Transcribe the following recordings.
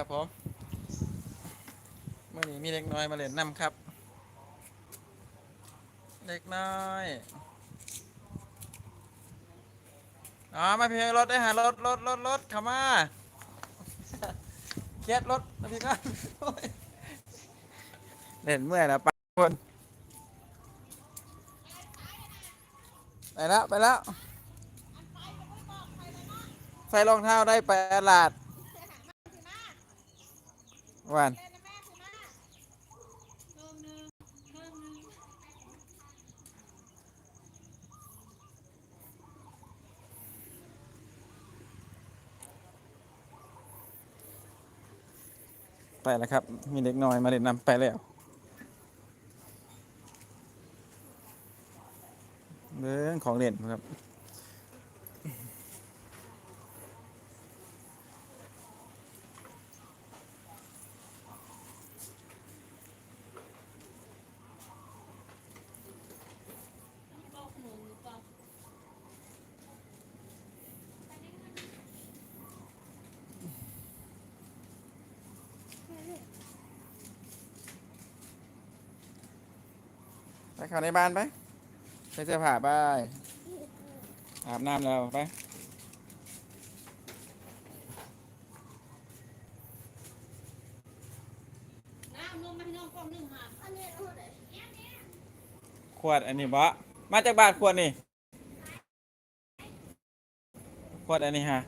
ครับผมเมื่อนี้มีเล็กน้อยมาเล่นน้ำครับ เล็กน้อยอ๋อมาพี่รถได้หารถรถรถรถขามาเครียดรถมาพี่ก็โอ้ยเล่นเมื่อยแล้วไปคนไปแล้วไปแล้ว ใส่รองเท้าได้ไปตลาด วันไปแล้วครับ มีเด็กน้อยมาเล่นน้ำไปแล้วเรื่องของเล่นครับ ไปเข้าในบ้านไปใส่เสื้อผ้าไปอาบน้ำแล้วไปขวดอันนี้บ่มาจากบ้านขวดนี่ขวดอันนี้ฮะ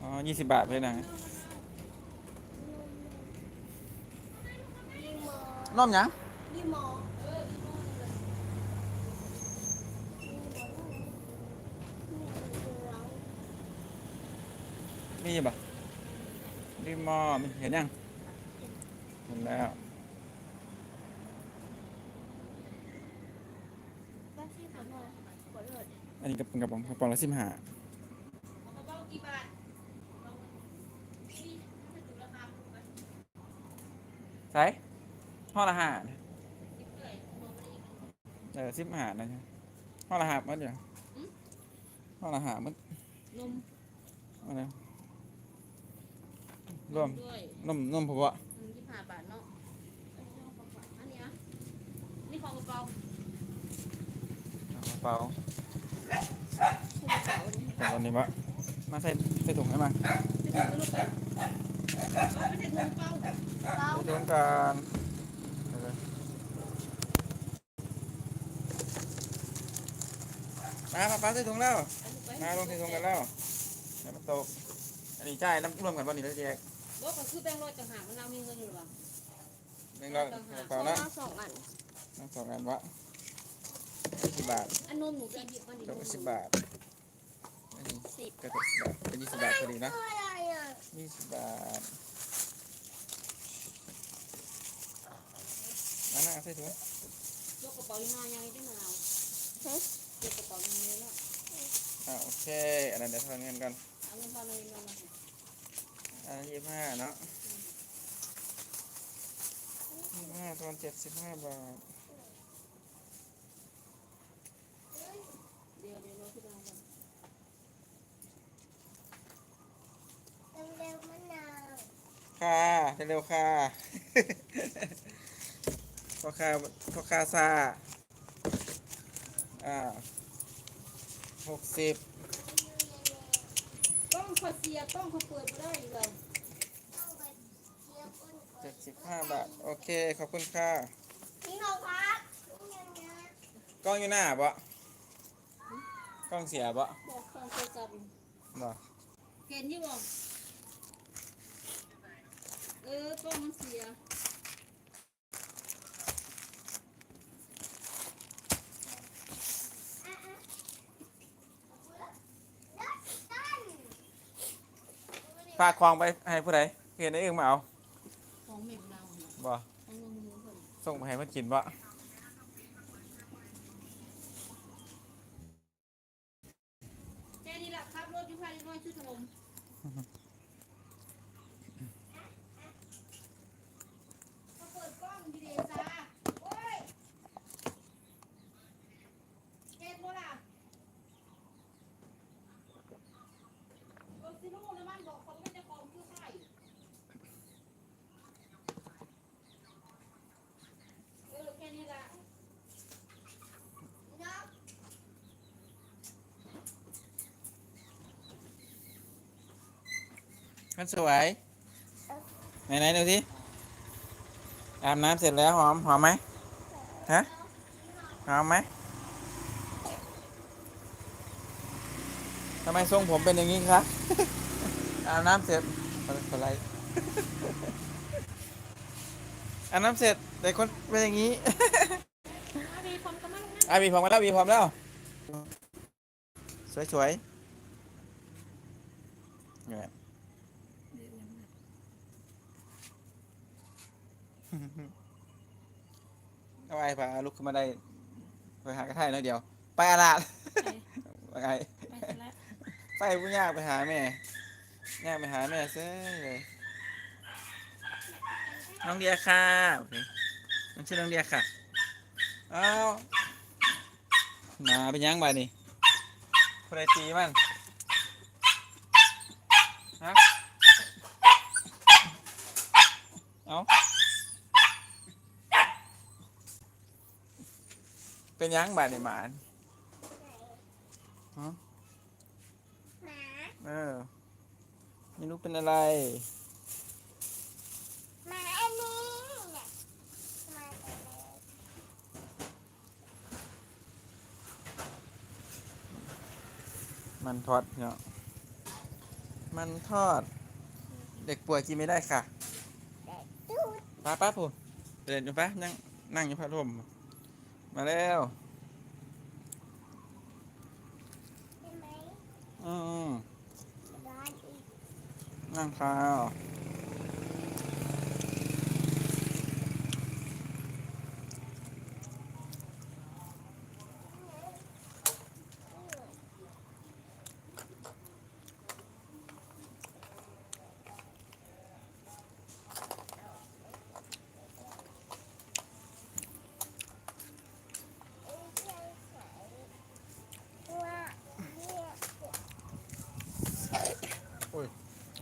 อ๋อยี่สิบบาทเลยนะ นมหยังยี่หมอมีบ่รีมอมันเห็นยังเห็นแล้วอันนี้กระป๋องกระป๋องกระป๋องละสิบห้าเอเราคาถูกไหมใช่ ห่อละห้าสิบเท่าไหร่มองไปอีกเออสิบห้านะห่อละห้ามันเดียวห่อละห้ามันนมอะไรรวมด้วยนมนมผมว่าอืมยี่สิบห้าบาทเนาะอันนี้อะนี่ของกระเป๋ากระเป๋าคุณเสาเนี่ยแต่วันนี้วะมาใส่ใส่ถุงให้มาจะถึงลูกเอาไปเทถุงเป้าเป้าใส่ถุงกันเออ มาป้าป้าใส่ถุงแล้วเอาลูกไปมาลงใส่ถุงกันแล้วเดี๋ยวมันตกอันนี้ใช่น้ำรวมกันวันนี้แล้วแจกบอกก็คือแบงค์ร้อยต่างหากมันเรามีเงินอยู่หรือเปล่าหนึ่งร้อยกระเป๋านะเอาสองอันน้ำสองอันวะสิบบาทอันนมหนูจะหยิบมาดิก็สิบบาทอันนี้สิบก็สิบบาทเป็นยี่สิบบาทพอดีนะอะไรอะยี่สิบบาทมาหน้าใส่ถุงยกกระเป๋ายังไงยังได้มาเอา ฮะยกกระเป๋ายังไงแล้วอ่าโอเค อันนั้นเดี๋ยวทอนเงินกันเอาเงินพอเลยมามาอันนั้นยี่สิบห้าเนาะยี่สิบห้าทอนเจ็ดสิบห้าบาทเดี๋ยวเดี๋ยวเราที่เราก่อนเร็วๆมะนาวค่ะเร็วๆค่ะพ่อค้าพ่อค้าซา อ่าหกสิบต้องเขาเสียต้องเขาเปิดไม่ได้เลยต้องไปเทียบก้นก่อนเจ็ดสิบห้าบาท โอเค ขอบคุณค่ะนี่ของพักยังไงกล้องอยู่หน้าปะกล้องเสียปะบอกเครื่องโทรศัพท์บ่เห็นอยี่บอกเออกล้องมันเสีย ฝากของไปให้ผู้ใดเห็นได้เองมาเอาของเม็ดเราเนี่ยบ่ของเงินมือคนส่งไปให้มันกินบ่แค่นี้แหละครับรถยุ่งพายน้อยชื่อถล่มเขาเปิดกล้องดีเดซ่าโอ้ยเจ็ดโมล่ะรถซิโน่นะมัน คนสวย ไหนไหนๆดูสิอาบน้ำเสร็จแล้วหอมหอมไหมฮะหอมไหมทำไมทรงผมเป็นอย่างนี้คะอาบน้ำเสร็จอะไรอาบน้ำเสร็จแต่คนเป็นอย่างนี้อาบีพร้อมกันมั้งนะอะมีพร้อมกันแล้วมีพร้อมแล้ว สวยสวยๆ เนี่ยเอาไอ้พาลุกขึ้นมาได้ไปหากระไทยน้อยเดียว ไปอาลาดไปไปไงไปเสร็จแล้วไปผู้ยากไปหาแม่ยากไปหาแม่เซ้เลยน้องเดียค่ะโอเคน้องชื่อน้องเดียค่ะเอ้าวหนาเป็นยังไงนี่คนใดตีมันฮะเอา เป็นยังบาดนี่หมานฮะหมาเออไม่รู้เป็นอะไรหมาอันนี้เนี่ยหมาตัวเล็กมันทอดเนาะมันทอด เด็กป่วยกินไม่ได้ค่ะดูดป้าป้าพูดเดินอยู่ป้านั่งนั่งอยู่พัดลม มาแล้วใช่ไหมอืมร้อนอีกนั่งข้าว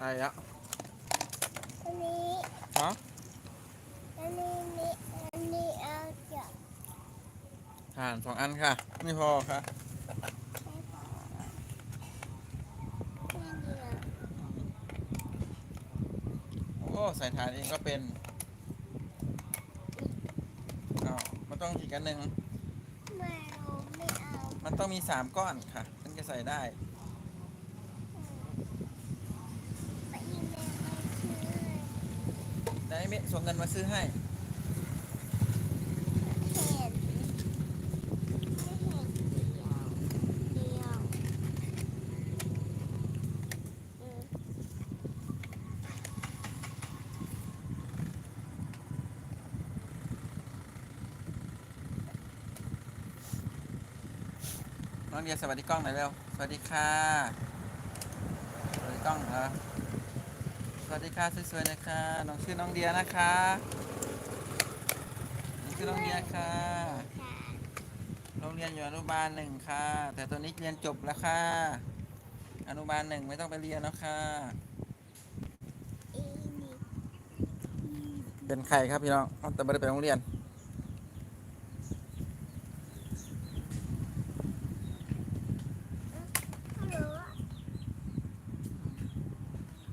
อะไรอะอันนี้ฮะอันนี้นี่อันนี้เอาจากทานสองอันค่ะ ไม่พอค่ะใช้พอแค่เดียวโอ้ใส่ฐานเองก็เป็นอ้าวมันต้องอีกอันหนึ่งไม่เอาไม่เอา มันต้องมีสามก้อนค่ะถึงจะใส่ได้ ไปอีเมลให้ชื่อ ได้เม ส่งเงินมาซื้อให้ เห็นไม่เห็นเดียวเดียวอืมน้องเดียสวัสดีกล้องหน่อยเร็ว สวัสดีค่ะ สวัสดีกล้องเหรอ วัสดีค่ะสวยๆนะคะน้องชื่อน้องเดียนะคะน้องชื่อน้องเดียค่ะค่ะ โรงเรียนอยู่อนุบาลหนึ่งค่ะ แต่ตอนนี้เรียนจบแล้วค่ะ อนุบาลหนึ่งไม่ต้องไปเรียนแล้วค่ะอีนี่เป็นใครครับพี่น้องอ้าวแต่ไม่ได้ไปโรงเรียน ฮัลโหล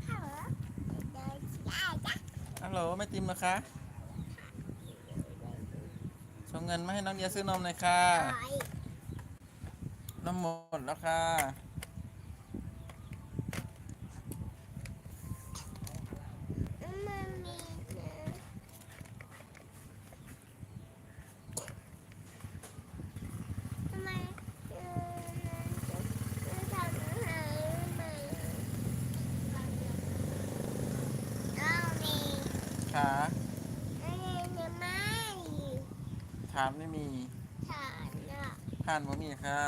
ฮัลโหลเดินได้จ้ะ ฮัลโหลแม่ติมนะคะส่งเงินมาให้น้องเดียซื้อนมหน่อยค่ะไปนมหมดแล้วค่ะ มันมีนะทำไมเออมันจะมันทำอะไรมาเอานี่ ขา อันนี้เนี่ยไม่ ถามไม่มี ฐานอะผ่านบ่มีค่ะ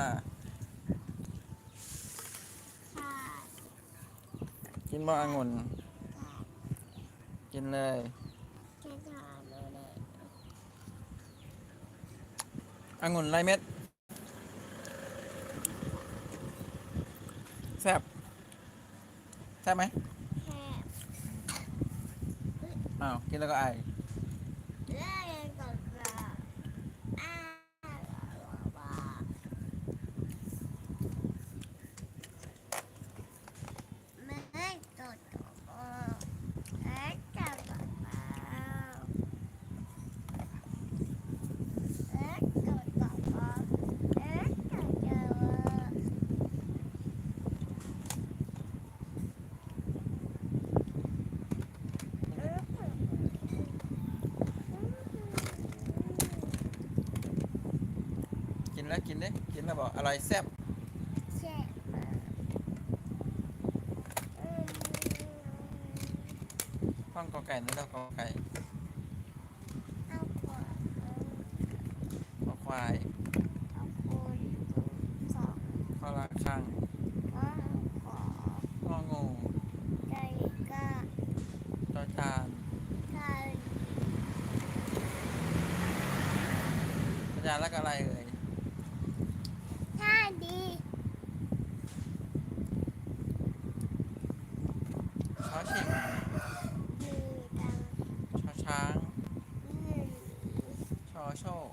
ขาดกินบ่องุ่นขาดกินเลยแค่ฐานเลยองุ่นไรเม็ดแซ่บแซ่บไหมแค่ อ้าวกินแล้วก็ไอ เลื่อนก่อนละอ้าวว่ามันตด นะ กินดิกินแล้วบอกอร่อยแซ่บแช่มาอืมห้องกอไก่นี่แล้วกอไก่เอาขวด ขอควาย เอาคูณสอง ข้อละข้าง ก็ขอ ข้องู ใจก็ จอจาน ใช่ จอจานแล้วก็อะไรเอ่ย ถ้าดี ช้อชิง มีดัง ช้อช้าง หนึ่ง ชอโชค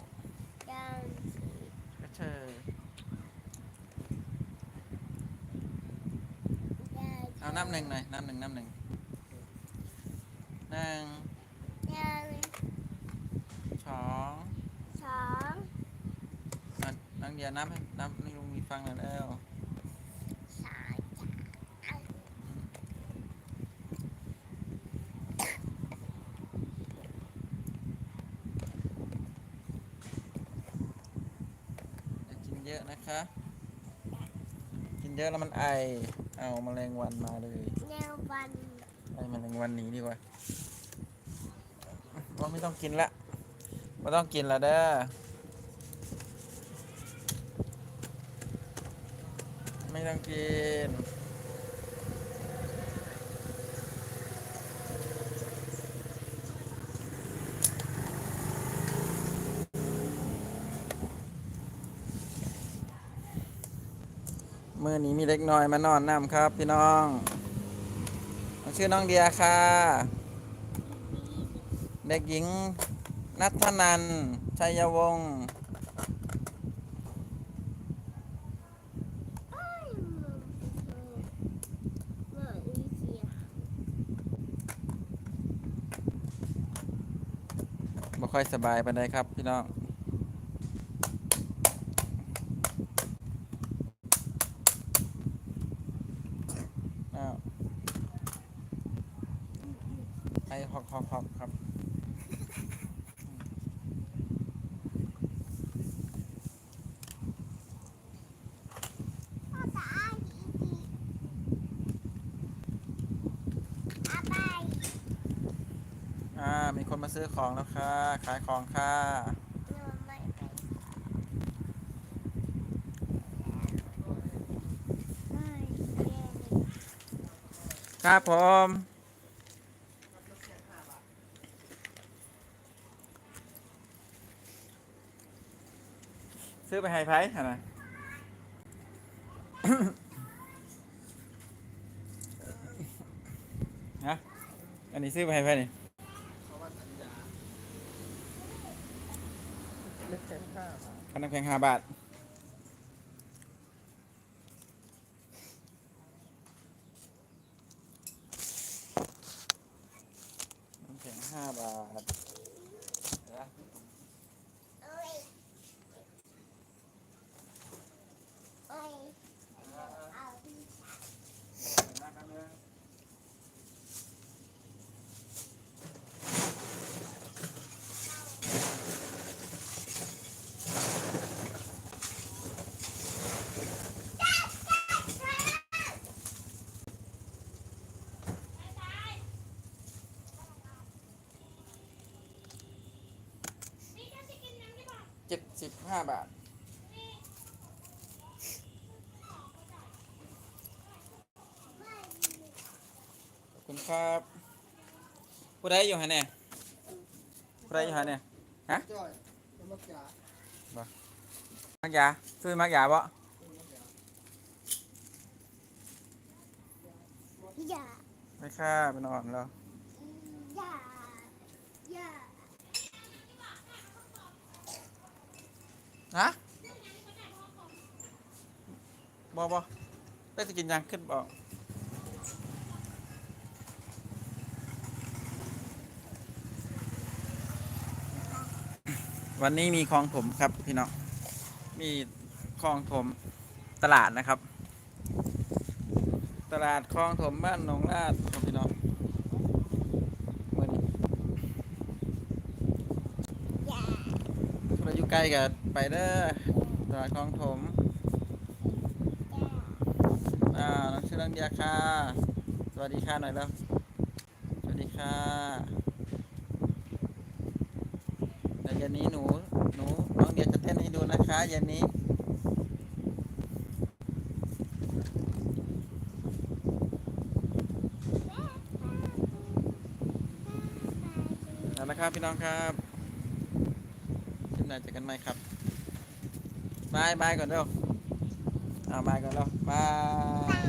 ดัง กระเชย ได้ เอาน้ำหนึ่งหน่อยน้ำหนึ่งน้ำหนึ่งหนึ่งดังสองสองอะน้องเดียน้ำให้น้ำนี่ลุงมีฟังหน่อยแล้วสามจ้ะอย่ากินเยอะนะคะ กินเยอะแล้วมันไอ เอาแมลงวันมาเลยแนววันไอแมลงวันหนีดีกว่าว่าไม่ต้องกินละไม่ต้องกินละเด้อไม่ต้องกิน มื่อนี้มีเล็กน้อยมานอนน้ำครับ พี่น้องชื่อน้องเดียค่ะ เด็กหญิงนัทนันชัยวงศ์เอ้ยมันเมื่ออีเสียบ่ค่อยสบายปานใดครับ พี่น้อง อ้าวไอฮอกฮอกฮอกครับ พ่อตาดีดีอาไป อ่า มีคนมาซื้อ ของแล้วค่ะ ขายของค่ะ ครับผม ซื้อไปให้ไพ่ะนะฮะอันนี้ซื้อไปให้ไพ่นี่ นมแข็งห้าบาท น้ำแข็งห้าบาทเดี๋ยวนะ โอ้ยโอ้ยเอาที่ เจ็ด สิบห้าบาท ขอบคุณครับ ผู้ใดอยู่ฮะเนี่ยผู้ใดอยู่ฮะเนี่ยฮะจ้อยเป็นมักยามักยาซื้อมักยาบ่อย่าไม่ค่าไปนอนแล้ว ฮะบ่บ่ได้สกินยังขึ้นบ่วันนี้มีคลองถมครับพี่น้อง มีคลองถมตลาดนะครับ ตลาดคลองถมบ้านหนองลาดครับพี่น้องมื่อนี้ อย่า เราอยู่ใกล้กันไปเด้อตลาดคลองถมอ่าน้องชื่อน้องเดียค่ะ สวัสดีค่ะหน่อยแล้ว สวัสดีค่ะเดี๋ยวเย็นนี้หนู หนู น้องเดียจะเต้นให้ดูนะคะเย็นนี้เอาละครับพี่น้องครับ หน้าเจอกันใหม่ครับบายบายก่อนเร็วเอาบายก่อนเร็วบาย